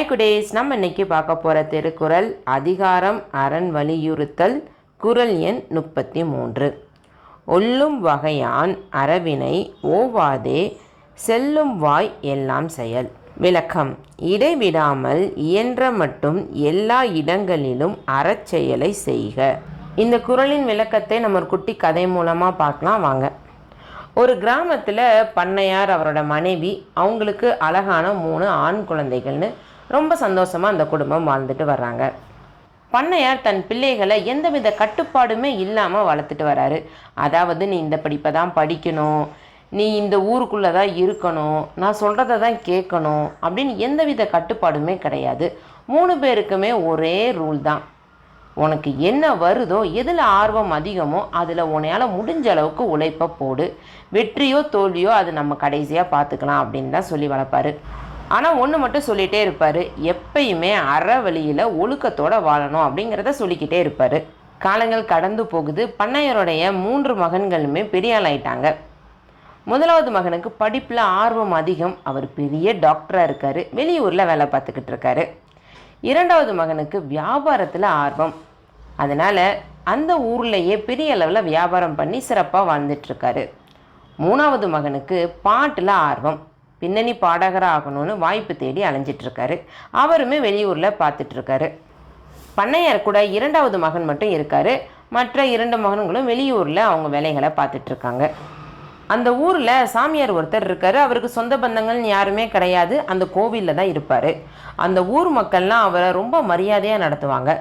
Hi குடேஸ் நம்ம இன்னைக்கு பார்க்க போகிற திருக்குறள் அதிகாரம் அரண் வலியுறுத்தல் குறள் எண் முப்பத்தி மூன்று. ஒல்லும் வகையான் அறவினை ஓவாதே செல்லும் வாய் எல்லாம் செயல் விளக்கம். இடைவிடாமல் இயன்ற மட்டும் எல்லா இடங்களிலும் அறச்செயலை செய்க. இந்த குறளின் விளக்கத்தை நம்ம ஒரு குட்டி கதை மூலமாக பார்க்கலாம் வாங்க. ஒரு கிராமத்தில் பண்ணையார் அவரோட மனைவி அவங்களுக்கு அழகான மூணு ஆண் குழந்தைகள்னு ரொம்ப சந்தோஷமாக அந்த குடும்பம் வாழ்ந்துட்டு வர்றாங்க. பண்ணையார் தன் பிள்ளைகளை எந்தவித கட்டுப்பாடுமே இல்லாமல் வளர்த்துட்டு வராரு. அதாவது நீ இந்த படிப்பை தான் படிக்கணும். நீ இந்த ஊருக்குள்ளே தான் இருக்கணும். நான் சொல்கிறத தான் கேட்கணும். அப்படின்னு எந்தவித கட்டுப்பாடுமே கிடையாது. மூணு பேருக்குமே ஒரே ரூல் தான். உனக்கு என்ன வருதோ எதில் ஆர்வம் அதிகமோ அதில் உன்னையால் முடிஞ்ச அளவுக்கு உழைப்பை போடு. வெற்றியோ தோல்வியோ அது நம்ம கடைசியாக பார்த்துக்கலாம் அப்படின்னு தான் சொல்லி வளர்ப்பாரு. ஆனால் ஒன்று மட்டும் சொல்லிகிட்டே இருப்பார். எப்பயுமே அற வழியில் ஒழுக்கத்தோடு வாழணும் அப்படிங்கிறத சொல்லிக்கிட்டே இருப்பார். காலங்கள் கடந்து போகுது. பண்ணையருடைய மூன்று மகன்களுமே பெரிய ஆளாயிட்டாங்க. முதலாவது மகனுக்கு படிப்பில் ஆர்வம் அதிகம். அவர் பெரிய டாக்டராக இருக்கார். வெளியூரில் வேலை பார்த்துக்கிட்டு இருக்காரு. இரண்டாவது மகனுக்கு வியாபாரத்தில் ஆர்வம். அதனால் அந்த ஊர்லேயே பெரிய அளவில் வியாபாரம் பண்ணி சிறப்பாக வாழ்ந்துட்டுருக்காரு மூணாவது மகனுக்கு பாட்டில் ஆர்வம். பின்னணி பாடகராக ஆகணும்னு வாய்ப்பு தேடி அலைஞ்சிட்ருக்காரு. அவருமே வெளியூரில் பார்த்துட்ருக்காரு பண்ணையார் கூட இரண்டாவது மகன் மட்டும் இருக்கார். மற்ற இரண்டு மகன்களும் வெளியூரில் அவங்க வேலைகளை பார்த்துட்ருக்காங்க அந்த ஊரில் சாமியார் ஒருத்தர் இருக்கார். அவருக்கு சொந்த பந்தங்கள்னு யாருமே கிடையாது. அந்த கோவிலில் தான் இருப்பார். அந்த ஊர் மக்கள்லாம் அவரை ரொம்ப மரியாதையாக நடத்துவாங்க.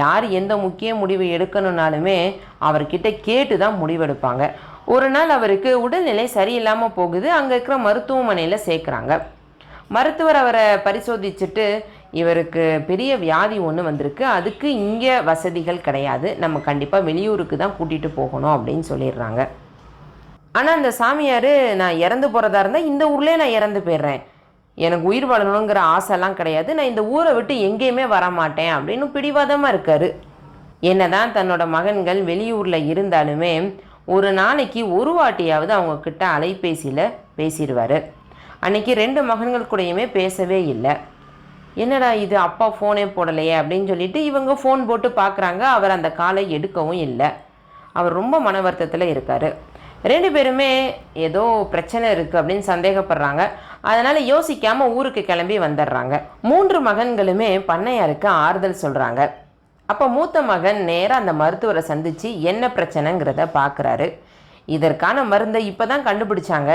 யார் எந்த முக்கிய முடிவு எடுக்கணுன்னாலுமே அவர்கிட்ட கேட்டு தான் முடிவெடுப்பாங்க. ஒரு நாள் அவருக்கு உடல்நிலை சரியில்லாமல் போகுது. அங்கே இருக்கிற மருத்துவமனையில் சேர்க்குறாங்க. மருத்துவர் அவரை பரிசோதிச்சுட்டு இவருக்கு பெரிய வியாதி ஒன்று வந்திருக்கு. அதுக்கு இங்கே வசதிகள் கிடையாது. நம்ம கண்டிப்பாக வெளியூருக்கு தான் கூட்டிகிட்டு போகணும் அப்படின்னு சொல்லிடுறாங்க. ஆனால் அந்த சாமியார் நான் இறந்து போகிறதா இருந்தால் இந்த ஊர்லேயே நான் இறந்து போயிடுறேன். எனக்கு உயிர் வாழணுங்கிற ஆசைலாம் கிடையாது. நான் இந்த ஊரை விட்டு எங்கேயுமே வரமாட்டேன் அப்படின்னு பிடிவாதமாக இருக்கார். என்னதான் தன்னோட மகன்கள் வெளியூரில் இருந்தாலுமே ஒரு நாளைக்கு ஒரு வாட்டியாவது அவங்கக்கிட்ட அலைபேசியில் பேசிடுவார். அன்றைக்கி ரெண்டு மகன்கள் கூடயுமே பேசவே இல்லை. என்னடா இது அப்பா ஃபோனே போடலையே அப்படின்னு சொல்லிட்டு இவங்க ஃபோன் போட்டு பார்க்குறாங்க அவர் அந்த காலை எடுக்கவும் இல்லை. அவர் ரொம்ப மன வருத்தத்தில் இருக்கார். ரெண்டு பேருமே ஏதோ பிரச்சனை இருக்குது அப்படின்னு சந்தேகப்படுறாங்க. அதனால் யோசிக்காமல் ஊருக்கு கிளம்பி வந்துடுறாங்க. மூன்று மகன்களுமே பண்ணையாருக்கு ஆறுதல் சொல்கிறாங்க அப்போ மூத்த மகன் நேராக அந்த மருத்துவரை சந்தித்து என்ன பிரச்சனைங்கிறத பார்க்குறாரு இதற்கான மருந்தை இப்போ தான் கண்டுபிடிச்சாங்க.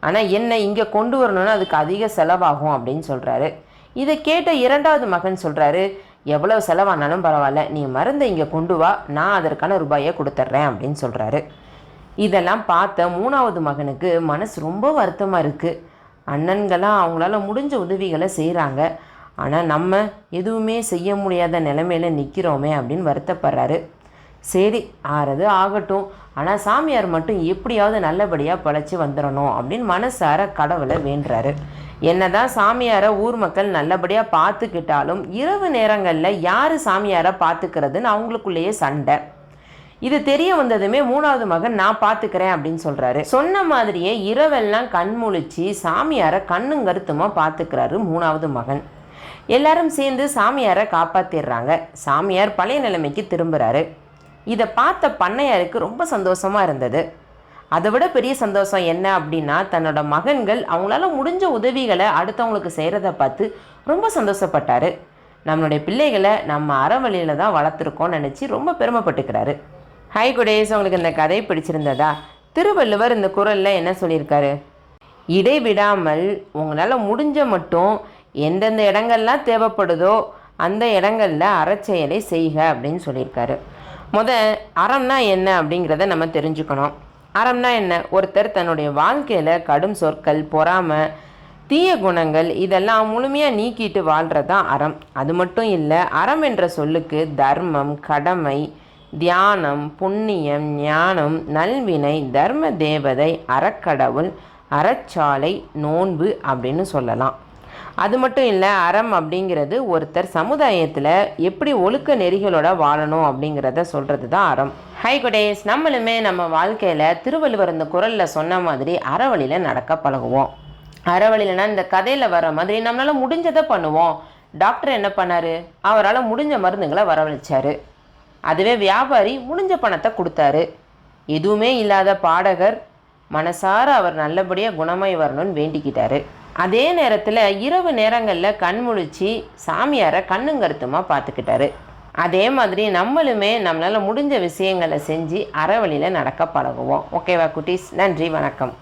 ஆனால் என்ன இங்கே கொண்டு வரணும்னா அதுக்கு அதிக செலவாகும் அப்படின்னு சொல்கிறாரு இதை கேட்ட இரண்டாவது மகன் சொல்கிறாரு எவ்வளோ செலவானாலும் பரவாயில்ல நீ மருந்தை இங்கே கொண்டு வா நான் அதற்கான ரூபாயை கொடுத்துட்றேன் அப்படின்னு சொல்கிறாரு இதெல்லாம் பார்த்த மூணாவது மகனுக்கு மனசு ரொம்ப வருத்தமாக இருக்குது அண்ணன்களாம் அவங்களால முடிஞ்ச உதவிகளை செய்கிறாங்க ஆனால் நம்ம எதுவுமே செய்ய முடியாத நிலைமையில் நிற்கிறோமே அப்படின்னு வருத்தப்படுறாரு. சரி ஆறது ஆகட்டும். ஆனால் சாமியார் மட்டும் எப்படியாவது நல்லபடியாக பழைச்சி வந்துடணும் அப்படின்னு மனசார கடவுளை வேண்டுறாரு. என்னதான் சாமியாரை ஊர் மக்கள் நல்லபடியாக பார்த்துக்கிட்டாலும் இரவு நேரங்களில் யார் சாமியாரை பார்த்துக்கிறதுன்னு அவங்களுக்குள்ளேயே சண்டை. இது தெரிய வந்ததுமே மூணாவது மகன் நான் பார்த்துக்கிறேன் அப்படின்னு சொல்கிறாரு சொன்ன மாதிரியே இரவெல்லாம் கண் முழிச்சு சாமியாரை கண்ணும் கருத்துமாக பார்த்துக்கிறாரு மூணாவது மகன். எல்லாரும் சேர்ந்து சாமியாரை காப்பாற்றிடுறாங்க சாமியார் பழைய நிலைமைக்கு திரும்புகிறாரு இதை பார்த்த பண்ணையாருக்கு ரொம்ப சந்தோஷமாக இருந்தது. அதை விட பெரிய சந்தோஷம் என்ன அப்படின்னா தன்னோட மகன்கள் அவங்களால முடிஞ்ச உதவிகளை அடுத்தவங்களுக்கு செய்கிறத பார்த்து ரொம்ப சந்தோஷப்பட்டார். நம்மளுடைய பிள்ளைகளை நம்ம அறவழியில் தான் வளர்த்துருக்கோம்னு நினச்சி ரொம்ப பெருமைப்பட்டுக்கிறாரு. ஹை குடேஸ் உங்களுக்கு இந்த கதை பிடிச்சிருந்ததா? திருவள்ளுவர் இந்த குரலில் என்ன சொல்லியிருக்காரு? இடைவிடாமல் உங்களால் முடிஞ்ச மட்டும் எந்தெந்த இடங்கள்லாம் தேவைப்படுதோ அந்த இடங்களில் அறச்செயலை செய்க அப்படின்னு சொல்லியிருக்காரு. முத அறம்னா என்ன அப்படிங்கிறத நம்ம தெரிஞ்சுக்கணும். அறம்னா என்ன? ஒருத்தர் தன்னுடைய வாழ்க்கையில் கடும் சொற்கள் பொறாமை தீய குணங்கள் இதெல்லாம் முழுமையாக நீக்கிட்டு வாழ்கிறது தான் அறம். அது மட்டும் இல்லை அறம் என்ற சொல்லுக்கு தர்மம் கடமை தியானம் புண்ணியம் ஞானம் நல்வினை தர்ம தேவதை அறக்கடவுள் அறச்சாலை நோன்பு அப்படின்னு சொல்லலாம். அது மட்டும் இல்லை அறம் அப்படிங்கிறது ஒருத்தர் சமுதாயத்தில் எப்படி ஒழுக்க நெறிகளோட வாழணும் அப்படிங்கிறத சொல்கிறது தான் அறம். ஹை குடேஸ் நம்மளுமே நம்ம வாழ்க்கையில் திருவள்ளுவர் இந்த குரலில் சொன்ன மாதிரி அறவழியில் நடக்க பழகுவோம். அறவழியிலனா இந்த கதையில் வர மாதிரி நம்மளால் முடிஞ்சதை பண்ணுவோம். டாக்டர் என்ன பண்ணார்? அவரால் முடிஞ்ச மருந்துங்களை வரவழைச்சார். அதுவே வியாபாரி முடிஞ்ச பணத்தை கொடுத்தாரு. எதுவுமே இல்லாத பாடகர் மனசார அவர் நல்லபடியாக குணமாய் வரணும்னு வேண்டிக்கிட்டாரு. அதே நேரத்தில் இரவு நேரங்களில் கண் முழிச்சு சாமியாரை கண்ணுங்கருத்துமாக பார்த்துக்கிட்டாரு அதே மாதிரி நம்மளுமே நம்மளால் முடிஞ்ச விஷயங்களை செஞ்சு அறவழியில் நடக்க பழகுவோம். ஓகேவா குட்டீஸ்? நன்றி வணக்கம்.